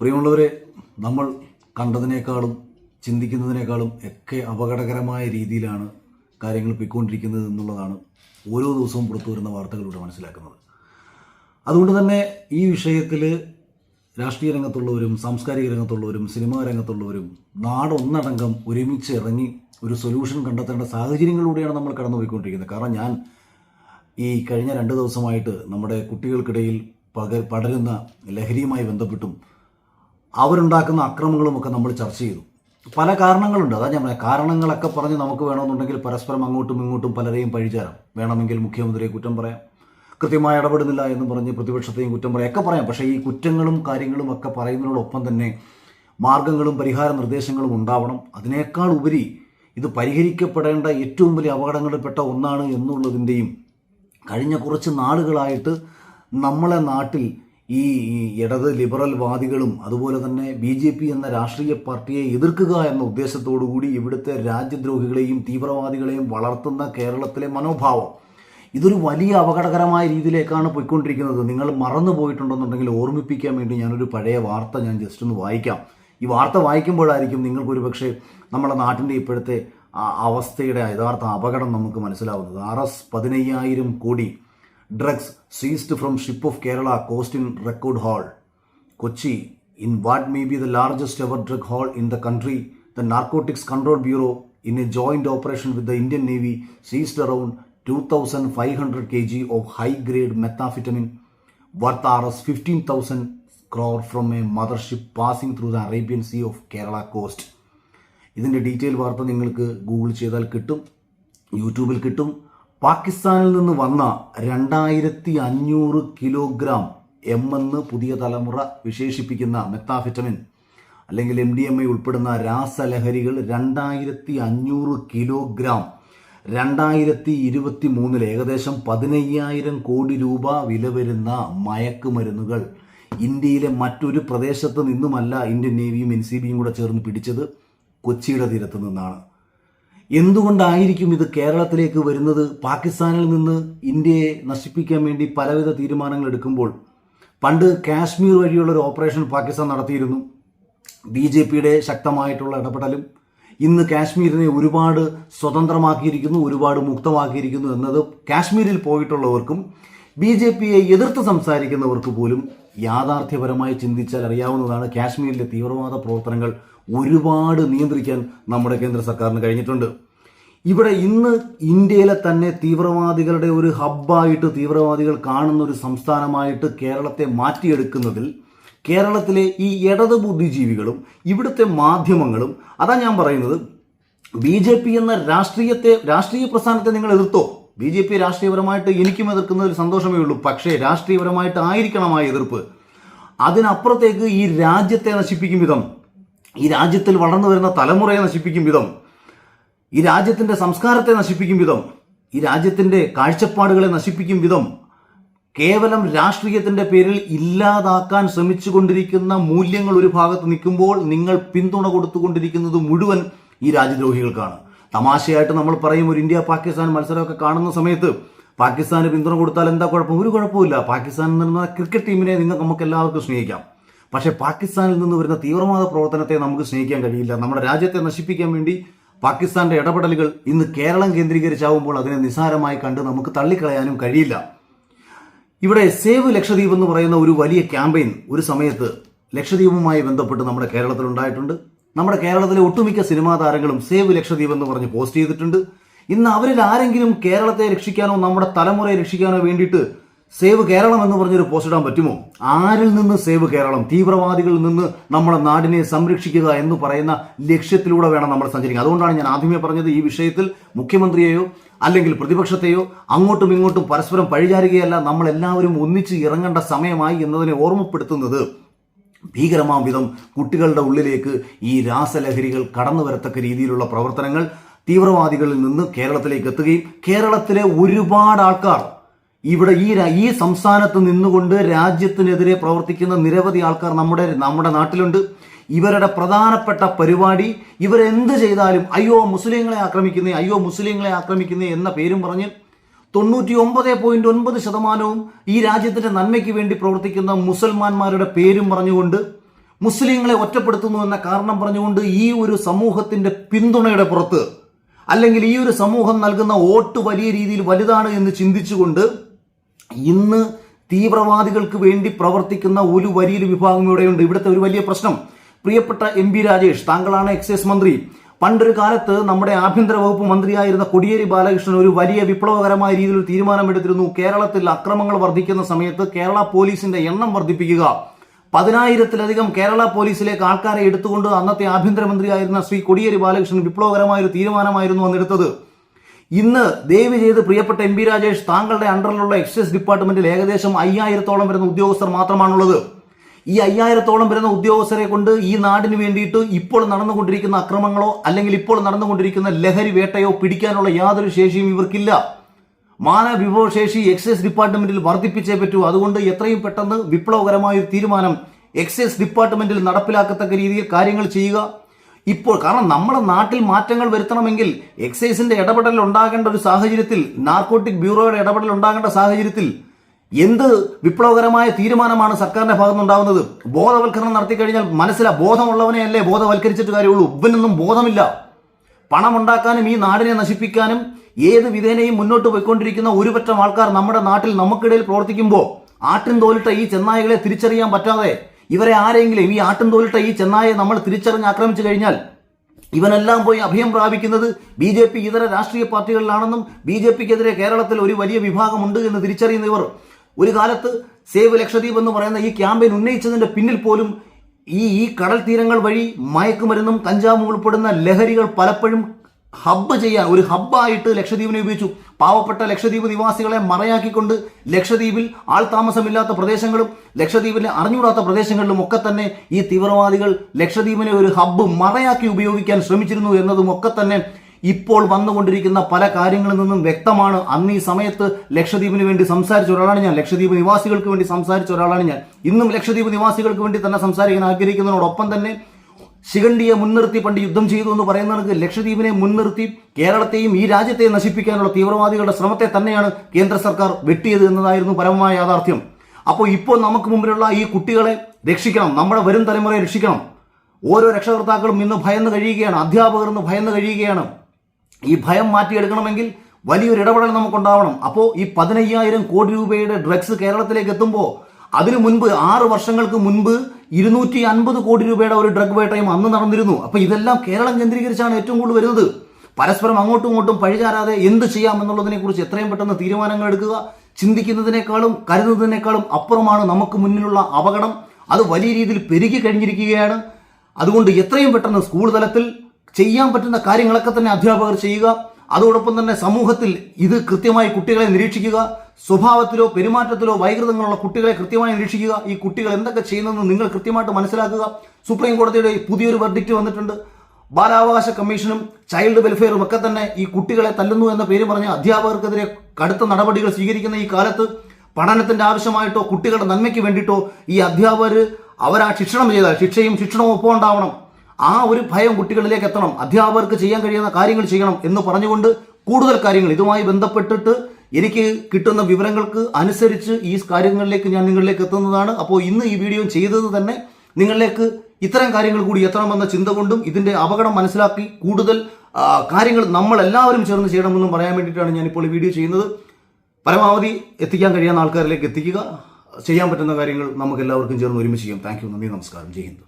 പ്രിയമുള്ളവരെ നമ്മൾ കണ്ടതിനേക്കാളും ചിന്തിക്കുന്നതിനേക്കാളും ഒക്കെ അപകടകരമായ രീതിയിലാണ് കാര്യങ്ങൾ പൊയ്ക്കൊണ്ടിരിക്കുന്നത് എന്നുള്ളതാണ് ഓരോ ദിവസവും പുറത്തു വരുന്ന വാർത്തകളിലൂടെ മനസ്സിലാക്കുന്നത്. അതുകൊണ്ട് തന്നെ ഈ വിഷയത്തിൽ രാഷ്ട്രീയ രംഗത്തുള്ളവരും സാംസ്കാരിക രംഗത്തുള്ളവരും സിനിമാ രംഗത്തുള്ളവരും നാടൊന്നടങ്കം ഒരുമിച്ച് ഇറങ്ങി ഒരു സൊല്യൂഷൻ കണ്ടെത്തേണ്ട സാഹചര്യങ്ങളിലൂടെയാണ് നമ്മൾ കടന്നുപോയിക്കൊണ്ടിരിക്കുന്നത്. കാരണം ഞാൻ ഈ കഴിഞ്ഞ രണ്ട് ദിവസമായിട്ട് നമ്മുടെ കുട്ടികൾക്കിടയിൽ പക പടരുന്ന ലഹരിയുമായി ബന്ധപ്പെട്ടും അവരുണ്ടാക്കുന്ന അക്രമങ്ങളുമൊക്കെ നമ്മൾ ചർച്ച ചെയ്തു. പല കാരണങ്ങളുണ്ട്. അതാ ഞാൻ കാരണങ്ങളൊക്കെ പറഞ്ഞ് നമുക്ക് വേണമെന്നുണ്ടെങ്കിൽ പരസ്പരം അങ്ങോട്ടും ഇങ്ങോട്ടും പലരെയും പഴിചാരാം. വേണമെങ്കിൽ മുഖ്യമന്ത്രിയെ കുറ്റം പറയാം. കൃത്യമായി ഇടപെടുന്നില്ല എന്ന് പറഞ്ഞ് പ്രതിപക്ഷത്തെയും കുറ്റം പറയാം. ഒക്കെ പറയാം. പക്ഷേ ഈ കുറ്റങ്ങളും കാര്യങ്ങളും ഒക്കെ പറയുന്നതിനോടൊപ്പം തന്നെ മാർഗങ്ങളും പരിഹാര നിർദ്ദേശങ്ങളും ഉണ്ടാവണം. അതിനേക്കാൾ ഉപരി ഇത് പരിഹരിക്കപ്പെടേണ്ട ഏറ്റവും വലിയ അപകടങ്ങളിൽപ്പെട്ട ഒന്നാണ് എന്നുള്ളതിന്റെയും കഴിഞ്ഞ കുറച്ച് നാളുകളായിട്ട് നമ്മളെ നാട്ടിൽ ഈ ഇടത് ലിബറൽ വാദികളും അതുപോലെ തന്നെ ബി ജെ പി എന്ന രാഷ്ട്രീയ പാർട്ടിയെ എതിർക്കുക എന്ന ഉദ്ദേശത്തോടു കൂടി ഇവിടുത്തെ രാജ്യദ്രോഹികളെയും തീവ്രവാദികളെയും വളർത്തുന്ന കേരളത്തിലെ മനോഭാവം. ഇതൊരു വലിയ അപകടകരമായ രീതിയിലേക്കാണ് പോയിക്കൊണ്ടിരിക്കുന്നത്. നിങ്ങൾ മറന്നു പോയിട്ടുണ്ടെന്നുണ്ടെങ്കിൽ ഓർമ്മിപ്പിക്കാൻ വേണ്ടി ഞാനൊരു പഴയ വാർത്ത ഞാൻ ജസ്റ്റ് ഒന്ന് വായിക്കാം. ഈ വാർത്ത വായിക്കുമ്പോഴായിരിക്കും നിങ്ങൾക്കൊരു പക്ഷേ നമ്മുടെ നാട്ടിന്റെ ഇപ്പോഴത്തെ അവസ്ഥയുടെ യഥാർത്ഥ അപകടം നമുക്ക് മനസ്സിലാവുന്നത്. ആർ എസ് പതിനയ്യായിരം crore drugs seized from ship of Kerala coast in record haul Kochi in what may be the largest ever drug haul in the country the narcotics control bureau in a joint operation with the Indian navy seized around two thousand five hundred K G of high grade methamphetamine worth R S fifteen thousand crore from a mothership passing through the Arabian sea of Kerala coast ഇതിന്റെ detail വാർത്ത നിങ്ങൾക്ക് Google ചെയ്താൽ കിട്ടും യൂട്യൂബിൽ കിട്ടും. പാകിസ്ഥാനിൽ നിന്ന് വന്ന രണ്ടായിരത്തി അഞ്ഞൂറ് കിലോഗ്രാം എം എന്ന് പുതിയ തലമുറ വിശേഷിപ്പിക്കുന്ന മെത്താഫിറ്റമിൻ അല്ലെങ്കിൽ എം ഡി എം ഐ ഉൾപ്പെടുന്ന രാസലഹരികൾ രണ്ടായിരത്തി അഞ്ഞൂറ് കിലോഗ്രാം. രണ്ടായിരത്തി ഇരുപത്തി മൂന്നിൽ ഏകദേശം പതിനയ്യായിരം കോടി രൂപ വില വരുന്ന മയക്കുമരുന്നുകൾ ഇന്ത്യയിലെ മറ്റൊരു പ്രദേശത്ത് നിന്നുമല്ല ഇന്ത്യൻ നേവിയും എൻ സി ബിയും കൂടെ ചേർന്ന് പിടിച്ചത് കൊച്ചിയുടെ തീരത്ത് നിന്നാണ്. എന്തുകൊണ്ടായിരിക്കും ഇത് കേരളത്തിലേക്ക് വരുന്നത്? പാകിസ്ഥാനിൽ നിന്ന് ഇന്ത്യയെ നശിപ്പിക്കാൻ വേണ്ടി പലവിധ തീരുമാനങ്ങൾ എടുക്കുമ്പോൾ പണ്ട് കാശ്മീർ വഴിയുള്ള ഒരു ഓപ്പറേഷൻ പാകിസ്ഥാൻ നടത്തിയിരുന്നു. ബി ജെ പിയുടെ ശക്തമായിട്ടുള്ള ഇടപെടലും ഇന്ന് കാശ്മീരിനെ ഒരുപാട് സ്വതന്ത്രമാക്കിയിരിക്കുന്നു ഒരുപാട് മുക്തമാക്കിയിരിക്കുന്നു എന്നത് കാശ്മീരിൽ പോയിട്ടുള്ളവർക്കും ബി ജെ പിയെ എതിർത്ത് സംസാരിക്കുന്നവർക്ക് പോലും യാഥാർത്ഥ്യപരമായി ചിന്തിച്ചാൽ അറിയാവുന്നതാണ് കാശ്മീരിലെ തീവ്രവാദ പ്രവർത്തനങ്ങൾ ഒരുപാട് നിയന്ത്രിക്കാൻ നമ്മുടെ കേന്ദ്ര സർക്കാരിന് കഴിഞ്ഞിട്ടുണ്ട്. ഇവിടെ ഇന്ന് ഇന്ത്യയിലെ തന്നെ തീവ്രവാദികളുടെ ഒരു ഹബ്ബായിട്ട് തീവ്രവാദികൾ കാണുന്ന ഒരു സംസ്ഥാനമായിട്ട് കേരളത്തെ മാറ്റിയെടുക്കുന്നതിൽ കേരളത്തിലെ ഈ ഇടത് ബുദ്ധിജീവികളും ഇവിടുത്തെ മാധ്യമങ്ങളും അതാ ഞാൻ പറയുന്നത് ബി ജെ പി എന്ന രാഷ്ട്രീയത്തെ രാഷ്ട്രീയ പ്രസ്ഥാനത്തെ നിങ്ങൾ എതിർത്തോ? ബി ജെ പി രാഷ്ട്രീയപരമായിട്ട് എനിക്കും എതിർക്കുന്നതിൽ സന്തോഷമേ ഉള്ളൂ. പക്ഷേ രാഷ്ട്രീയപരമായിട്ട് ആയിരിക്കണം ആ എതിർപ്പ്. അതിനപ്പുറത്തേക്ക് ഈ രാജ്യത്തെ നശിപ്പിക്കും വിധം. ഈ രാജ്യത്തിൽ വളർന്നു വരുന്ന തലമുറയെ നശിപ്പിക്കും വിധം ഈ രാജ്യത്തിന്റെ സംസ്കാരത്തെ നശിപ്പിക്കും വിധം ഈ രാജ്യത്തിന്റെ കാഴ്ചപ്പാടുകളെ നശിപ്പിക്കും വിധം കേവലം രാഷ്ട്രീയത്തിന്റെ പേരിൽ ഇല്ലാതാക്കാൻ ശ്രമിച്ചുകൊണ്ടിരിക്കുന്ന മൂല്യങ്ങൾ ഒരു ഭാഗത്ത് നിൽക്കുമ്പോൾ നിങ്ങൾ പിന്തുണ കൊടുത്തുകൊണ്ടിരിക്കുന്നത് മുഴുവൻ ഈ രാജ്യദ്രോഹികൾക്കാണ്. തമാശയായിട്ട് നമ്മൾ പറയും ഒരു ഇന്ത്യ പാകിസ്ഥാൻ മത്സരമൊക്കെ കാണുന്ന സമയത്ത് പാകിസ്ഥാന് പിന്തുണ കൊടുത്താൽ എന്താ കുഴപ്പം? ഒരു കുഴപ്പമില്ല പാകിസ്ഥാനിൽ നിന്ന് ക്രിക്കറ്റ് ടീമിനെ നിങ്ങൾ നമുക്ക് എല്ലാവർക്കും സ്നേഹിക്കാം. പക്ഷേ പാകിസ്ഥാനിൽ നിന്ന് വരുന്ന തീവ്രവാദ പ്രവർത്തനത്തെ നമുക്ക് സ്നേഹിക്കാൻ കഴിയില്ല. നമ്മുടെ രാജ്യത്തെ നശിപ്പിക്കാൻ വേണ്ടി പാകിസ്ഥാന്റെ ഇടപെടലുകൾ ഇന്ന് കേരളം കേന്ദ്രീകരിച്ചാവുമ്പോൾ അതിനെ നിസ്സാരമായി കണ്ട് നമുക്ക് തള്ളിക്കളയാനും കഴിയില്ല. ഇവിടെ സേവ് ലക്ഷദ്വീപ് എന്ന് പറയുന്ന ഒരു വലിയ ക്യാമ്പയിൻ ഒരു സമയത്ത് ലക്ഷദ്വീപുമായി ബന്ധപ്പെട്ട് നമ്മുടെ കേരളത്തിൽ ഉണ്ടായിട്ടുണ്ട്. നമ്മുടെ കേരളത്തിലെ ഒട്ടുമിക്ക സിനിമാ താരങ്ങളും സേവ് ലക്ഷദ്വീപ് എന്ന് പറഞ്ഞ് പോസ്റ്റ് ചെയ്തിട്ടുണ്ട്. ഇന്ന് അവരിൽ ആരെങ്കിലും കേരളത്തെ രക്ഷിക്കാനോ നമ്മുടെ തലമുറയെ രക്ഷിക്കാനോ വേണ്ടിയിട്ട് സേവ് കേരളം എന്ന് പറഞ്ഞൊരു പോസ്റ്റ് ഇടാൻ പറ്റുമോ? ആരിൽ നിന്ന് സേവ് കേരളം? തീവ്രവാദികളിൽ നിന്ന് നമ്മുടെ നാടിനെ സംരക്ഷിക്കുക എന്ന് പറയുന്ന ലക്ഷ്യത്തിലൂടെ വേണം നമ്മൾ സഞ്ചരിക്കുക. അതുകൊണ്ടാണ് ഞാൻ ആദ്യമേ പറഞ്ഞത് ഈ വിഷയത്തിൽ മുഖ്യമന്ത്രിയെയോ അല്ലെങ്കിൽ പ്രതിപക്ഷത്തെയോ അങ്ങോട്ടും ഇങ്ങോട്ടും പരസ്പരം പഴിചാരുകയല്ല. നമ്മൾ എല്ലാവരും ഒന്നിച്ച് ഇറങ്ങേണ്ട സമയമായി എന്നതിനെ ഓർമ്മപ്പെടുത്തുന്നത് ഭീകരമാം വിധം കുട്ടികളുടെ ഉള്ളിലേക്ക് ഈ രാസലഹരികൾ കടന്നു വരത്തക്ക രീതിയിലുള്ള പ്രവർത്തനങ്ങൾ തീവ്രവാദികളിൽ നിന്ന് കേരളത്തിലേക്ക് എത്തുകയും കേരളത്തിലെ ഒരുപാട് ആൾക്കാർ ഇവിടെ ഈ ഈ സംസ്ഥാനത്ത് നിന്നുകൊണ്ട് രാജ്യത്തിനെതിരെ പ്രവർത്തിക്കുന്ന നിരവധി ആൾക്കാർ നമ്മുടെ നമ്മുടെ നാട്ടിലുണ്ട്. ഇവരുടെ പ്രധാനപ്പെട്ട പരിപാടി ഇവരെന്ത് ചെയ്താലും അയ്യോ മുസ്ലിങ്ങളെ ആക്രമിക്കുന്നേ അയ്യോ മുസ്ലിങ്ങളെ ആക്രമിക്കുന്നേ എന്ന പേരും പറഞ്ഞ് തൊണ്ണൂറ്റി ഒമ്പത് പോയിന്റ് ഒൻപത് ശതമാനവും ഈ രാജ്യത്തിന്റെ നന്മയ്ക്ക് വേണ്ടി പ്രവർത്തിക്കുന്ന മുസൽമാന്മാരുടെ പേരും പറഞ്ഞുകൊണ്ട് മുസ്ലിങ്ങളെ ഒറ്റപ്പെടുത്തുന്നു എന്ന കാരണം പറഞ്ഞുകൊണ്ട് ഈ ഒരു സമൂഹത്തിന്റെ പിന്തുണയുടെ പുറത്ത് അല്ലെങ്കിൽ ഈ ഒരു സമൂഹം നൽകുന്ന വോട്ട് വലിയ രീതിയിൽ വലുതാണ് എന്ന് ചിന്തിച്ചുകൊണ്ട് ഇന്ന് തീവ്രവാദികൾക്ക് വേണ്ടി പ്രവർത്തിക്കുന്ന ഒരു വലിയൊരു വിഭാഗം ഇവിടെയുണ്ട്. ഇവിടുത്തെ ഒരു വലിയ പ്രശ്നം. പ്രിയപ്പെട്ട എം പി രാജേഷ് താങ്കളാണ് എക്സൈസ് മന്ത്രി. പണ്ടൊരു കാലത്ത് നമ്മുടെ ആഭ്യന്തര വകുപ്പ് മന്ത്രിയായിരുന്ന കൊടിയേരി ബാലകൃഷ്ണൻ ഒരു വലിയ വിപ്ലവകരമായ രീതിയിൽ തീരുമാനമെടുത്തിരുന്നു. കേരളത്തിൽ അക്രമങ്ങൾ വർദ്ധിക്കുന്ന സമയത്ത് കേരള പോലീസിന്റെ എണ്ണം വർദ്ധിപ്പിക്കുക. പതിനായിരത്തിലധികം കേരള പോലീസിലേക്ക് ആൾക്കാരെ എടുത്തുകൊണ്ട് അന്നത്തെ ആഭ്യന്തരമന്ത്രിയായിരുന്ന ശ്രീ കൊടിയേരി ബാലകൃഷ്ണൻ വിപ്ലവകരമായ ഒരു തീരുമാനമായിരുന്നു അന്നെടുത്തത് ഇന്ന് ദയവ് ചെയ്ത് പ്രിയപ്പെട്ട എം പി രാജേഷ് താങ്കളുടെ അണ്ടറിലുള്ള എക്സൈസ് ഡിപ്പാർട്ട്മെന്റിൽ ഏകദേശം അയ്യായിരത്തോളം വരുന്ന ഉദ്യോഗസ്ഥർ മാത്രമാണുള്ളത്. ഈ അയ്യായിരത്തോളം വരുന്ന ഉദ്യോഗസ്ഥരെ കൊണ്ട് ഈ നാടിന് വേണ്ടിയിട്ട് ഇപ്പോൾ നടന്നുകൊണ്ടിരിക്കുന്ന അക്രമങ്ങളോ അല്ലെങ്കിൽ ഇപ്പോൾ നടന്നുകൊണ്ടിരിക്കുന്ന ലഹരി വേട്ടയോ പിടിക്കാനുള്ള യാതൊരു ശേഷിയും ഇവർക്കില്ല. മാനവിഭവശേഷി എക്സൈസ് ഡിപ്പാർട്ട്മെന്റിൽ വർദ്ധിപ്പിച്ചേ പറ്റൂ. അതുകൊണ്ട് എത്രയും പെട്ടെന്ന് വിപ്ലവകരമായ തീരുമാനം എക്സൈസ് ഡിപ്പാർട്ട്മെന്റിൽ നടപ്പിലാക്കത്തക്ക രീതിയിൽ കാര്യങ്ങൾ ചെയ്യുക. ഇപ്പോൾ കാരണം നമ്മുടെ നാട്ടിൽ മാറ്റങ്ങൾ വരുത്തണമെങ്കിൽ എക്സൈസിന്റെ ഇടപെടൽ ഉണ്ടാകേണ്ട ഒരു സാഹചര്യത്തിൽ നാർക്കോട്ടിക് ബ്യൂറോയുടെ ഇടപെടൽ ഉണ്ടാകേണ്ട സാഹചര്യത്തിൽ എന്ത് വിപ്ലവകരമായ തീരുമാനമാണ് സർക്കാരിന്റെ ഭാഗത്തുനിന്നുണ്ടാകുന്നത് ബോധവൽക്കരണം നടത്തി കഴിഞ്ഞാൽ മനസ്സിലാ ബോധമുള്ളവനെ അല്ലേ ബോധവൽക്കരിച്ചിട്ട് കാര്യമുള്ളൂ. ഇവനൊന്നും ബോധമില്ല. പണമുണ്ടാക്കാനും ഈ നാടിനെ നശിപ്പിക്കാനും ഏത് വിധേനയും മുന്നോട്ട് പോയിക്കൊണ്ടിരിക്കുന്ന ഒരുപറ്റം ആൾക്കാർ നമ്മുടെ നാട്ടിൽ നമുക്കിടയിൽ പ്രവർത്തിക്കുമ്പോൾ ആട്ടിൻ തോലിട്ട ഈ ചെന്നായകളെ തിരിച്ചറിയാൻ പറ്റാതെ ഇവരെ ആരെങ്കിലും ഈ ആട്ടും തോലിട്ട ഈ ചെന്നായെ നമ്മൾ തിരിച്ചറിഞ്ഞ് ആക്രമിച്ചു കഴിഞ്ഞാൽ ഇവനെല്ലാം പോയി അഭയം പ്രാപിക്കുന്നത് ബി ജെ പി ഇതര രാഷ്ട്രീയ പാർട്ടികളിലാണെന്നും ബി ജെ പിക്കെതിരെ കേരളത്തിൽ ഒരു വലിയ വിഭാഗമുണ്ട് എന്ന് തിരിച്ചറിയുന്ന ഇവർ ഒരു കാലത്ത് സേവ് ലക്ഷദ്വീപ് എന്ന് പറയുന്ന ഈ ക്യാമ്പയിൻ ഉന്നയിച്ചതിന്റെ പിന്നിൽ പോലും ഈ ഈ കടൽ തീരങ്ങൾ വഴി മയക്കുമരുന്നും കഞ്ചാവും ഉൾപ്പെടുന്ന ലഹരികൾ പലപ്പോഴും ഹബ്ബ് ചെയ്യാൻ ഒരു ഹബ്ബായിട്ട് ലക്ഷദ്വീപിനെ ഉപയോഗിച്ചു. പാവപ്പെട്ട ലക്ഷദ്വീപ് നിവാസികളെ മറയാക്കിക്കൊണ്ട് ലക്ഷദ്വീപിൽ ആൾ താമസമില്ലാത്ത പ്രദേശങ്ങളും ലക്ഷദ്വീപിലെ അറിഞ്ഞുകൂടാത്ത പ്രദേശങ്ങളിലും ഒക്കെ തന്നെ ഈ തീവ്രവാദികൾ ലക്ഷദ്വീപിനെ ഒരു ഹബ്ബ് മറയാക്കി ഉപയോഗിക്കാൻ ശ്രമിച്ചിരുന്നു എന്നതും ഒക്കെ തന്നെ ഇപ്പോൾ വന്നുകൊണ്ടിരിക്കുന്ന പല കാര്യങ്ങളിൽ നിന്നും വ്യക്തമാണ്. അന്ന് ഈ സമയത്ത് ലക്ഷദ്വീപിന് വേണ്ടി സംസാരിച്ച ഒരാളാണ് ഞാൻ. ലക്ഷദ്വീപ് നിവാസികൾക്ക് വേണ്ടി സംസാരിച്ച ഒരാളാണ് ഞാൻ. ഇന്നും ലക്ഷദ്വീപ് നിവാസികൾക്ക് വേണ്ടി തന്നെ സംസാരിക്കാൻ ആഗ്രഹിക്കുന്നതിനോടൊപ്പം തന്നെ ശിഖണ്ഡിയെ മുൻനിർത്തി പണ്ട് യുദ്ധം ചെയ്തു എന്ന് പറയുന്നവർക്ക് ലക്ഷദ്വീപിനെ മുൻനിർത്തി കേരളത്തെയും ഈ രാജ്യത്തെയും നശിപ്പിക്കാനുള്ള തീവ്രവാദികളുടെ ശ്രമത്തെ തന്നെയാണ് കേന്ദ്ര സർക്കാർ വെട്ടിയത് എന്നതായിരുന്നു പരമമായ യാഥാർത്ഥ്യം. അപ്പോൾ ഇപ്പോൾ നമുക്ക് മുമ്പിലുള്ള ഈ കുട്ടികളെ രക്ഷിക്കണം നമ്മുടെ വരും തലമുറയെ രക്ഷിക്കണം. ഓരോ രക്ഷകർത്താക്കളും ഇന്ന് ഭയന്ന് കഴിയുകയാണ് അധ്യാപകർ ഇന്ന് ഭയന്ന് കഴിയുകയാണ്. ഈ ഭയം മാറ്റിയെടുക്കണമെങ്കിൽ വലിയൊരു ഇടപെടൽ നമുക്കുണ്ടാവണം. അപ്പോൾ ഈ പതിനയ്യായിരം കോടി രൂപയുടെ ഡ്രഗ്സ് കേരളത്തിലേക്ക് എത്തുമ്പോൾ അതിനു മുൻപ് ആറ് വർഷങ്ങൾക്ക് മുൻപ് ഇരുന്നൂറ്റി അൻപത് കോടി രൂപയുടെ ഒരു ഡ്രഗ് വേട്ടയും അന്ന് നടന്നിരുന്നു. അപ്പൊ ഇതെല്ലാം കേരളം കേന്ദ്രീകരിച്ചാണ് ഏറ്റവും കൂടുതൽ വരുന്നത്. പരസ്പരം അങ്ങോട്ടും ഇങ്ങോട്ടും പഴിചാരാതെ എന്ത് ചെയ്യാം എന്നുള്ളതിനെ കുറിച്ച് എത്രയും പെട്ടെന്ന് തീരുമാനങ്ങൾ എടുക്കുക ചിന്തിക്കുന്നതിനേക്കാളും കരുതുന്നതിനേക്കാളും അപ്പുറമാണ് നമുക്ക് മുന്നിലുള്ള അപകടം. അത് വലിയ രീതിയിൽ പെരുകി കഴിഞ്ഞിരിക്കുകയാണ്. അതുകൊണ്ട് എത്രയും പെട്ടെന്ന് സ്കൂൾ തലത്തിൽ ചെയ്യാൻ പറ്റുന്ന കാര്യങ്ങളൊക്കെ തന്നെ അധ്യാപകർ ചെയ്യുക. അതോടൊപ്പം തന്നെ സമൂഹത്തിൽ ഇത് കൃത്യമായി കുട്ടികളെ നിരീക്ഷിക്കുക സ്വഭാവത്തിലോ പെരുമാറ്റത്തിലോ വൈകൃതങ്ങളുള്ള കുട്ടികളെ കൃത്യമായി നിരീക്ഷിക്കുക ഈ കുട്ടികൾ എന്തൊക്കെ ചെയ്യുന്നതെന്ന് നിങ്ങൾ കൃത്യമായിട്ട് മനസ്സിലാക്കുക. സുപ്രീം കോടതിയുടെ ഈ പുതിയൊരു വെർഡിക്റ്റ് വന്നിട്ടുണ്ട്. ബാലാവകാശ കമ്മീഷനും ചൈൽഡ് വെൽഫെയറും ഒക്കെ തന്നെ ഈ കുട്ടികളെ തല്ലുന്നു എന്ന പേര് പറഞ്ഞ അധ്യാപകർക്കെതിരെ കടുത്ത നടപടികൾ സ്വീകരിക്കുന്ന ഈ കാലത്ത് പഠനത്തിന്റെ ആവശ്യമായിട്ടോ കുട്ടികളുടെ നന്മയ്ക്ക് വേണ്ടിയിട്ടോ ഈ അധ്യാപകർ അവരാ ശിക്ഷണം ചെയ്താൽ ശിക്ഷയും ശിക്ഷണവും ഒപ്പം ഉണ്ടാവണം ആ ഒരു ഭയം കുട്ടികളിലേക്ക് എത്തണം. അധ്യാപകർക്ക് ചെയ്യാൻ കഴിയുന്ന കാര്യങ്ങൾ ചെയ്യണം എന്ന് പറഞ്ഞുകൊണ്ട് കൂടുതൽ കാര്യങ്ങൾ ഇതുമായി ബന്ധപ്പെട്ടിട്ട് എനിക്ക് കിട്ടുന്ന വിവരങ്ങൾക്ക് അനുസരിച്ച് ഈ കാര്യങ്ങളിലേക്ക് ഞാൻ നിങ്ങളിലേക്ക് എത്തുന്നതാണ്. അപ്പോൾ ഇന്ന് ഈ വീഡിയോ ചെയ്തത് തന്നെ നിങ്ങളിലേക്ക് ഇത്തരം കാര്യങ്ങൾ കൂടി എത്തണമെന്ന ചിന്ത കൊണ്ടും ഇതിന്റെ അപകടം മനസ്സിലാക്കി കൂടുതൽ കാര്യങ്ങൾ നമ്മൾ എല്ലാവരും ചേർന്ന് ചെയ്യണമെന്നും പറയാൻ വേണ്ടിയിട്ടാണ് ഞാനിപ്പോൾ ഈ വീഡിയോ ചെയ്യുന്നത്. പരമാവധി എത്തിക്കാൻ കഴിയാവുന്ന ആൾക്കാരിലേക്ക് എത്തിക്കുക. ചെയ്യാൻ പറ്റുന്ന കാര്യങ്ങൾ നമുക്ക് എല്ലാവർക്കും ചേർന്ന് ഒരുമിച്ച് ചെയ്യാം. Thank you. നന്ദി. നമസ്കാരം. ജയ് ഹിന്ദ്.